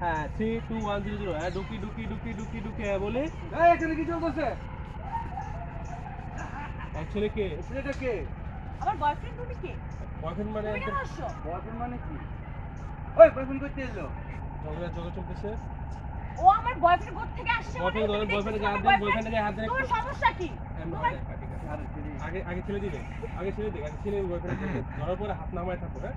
হ্যাঁ three two one zero zero হ্যাঁ ডুকি ডুকি ডুকি ডুকি ডুকি হ্যাঁ বলে। এখানে কি চলতেছে? অ্যাকচুয়ালি কে? ছেলেটা কে? আমার বয়ফ্রেন্ড তুমি কে? বয়ফ্রেন্ড মানে তুমি কেন আসছো বয়ফ্রেন্ড মানে কি? ওই বয়ফ্রেন্ড করতে এলো। ঝগড়া ঝগড়া চলতেছে। ও আমার বয়ফ্রেন্ড কোথা থেকে আসছে Boyfriend ধরো, boyfriend হাত দেন, boyfriend? হাত দেন। তোমার সমস্যা কি? এমন তোমার- হয়, ঠিক আছে। আরে ছেলে আগে আগে ছেলে দিবে। আগে ছেলে দিবে আগে ছেলে বয়ফ্রেন্ড ধরার পরে হাত নামায় থাকো হ্যাঁ?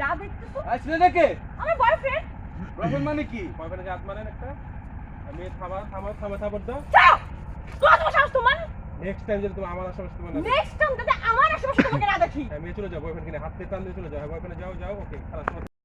যা দেখতেছো। এই ছেলেটা কে আমার বয়ফ্রেন্ড বয়ফ্রেন্ড মানে কি? হাত মারেন একটা। আমি থামা থামা থামা থামা দাও। চাও সাহস তোমার? নেক্সট টাইম যদি তুমি আমার আশেপাশে তোমার নেক্সট টাইম আমার আশেপাশে তোমাকে না দেখি। আমি মেয়ে চলে যাও বয়ফ্রেন্ড কিনে হাত থেকে টান দিয়ে চলে যাও। হ্যাঁ বয়ফ্রেন্ড যাও যাও ওকে খালাস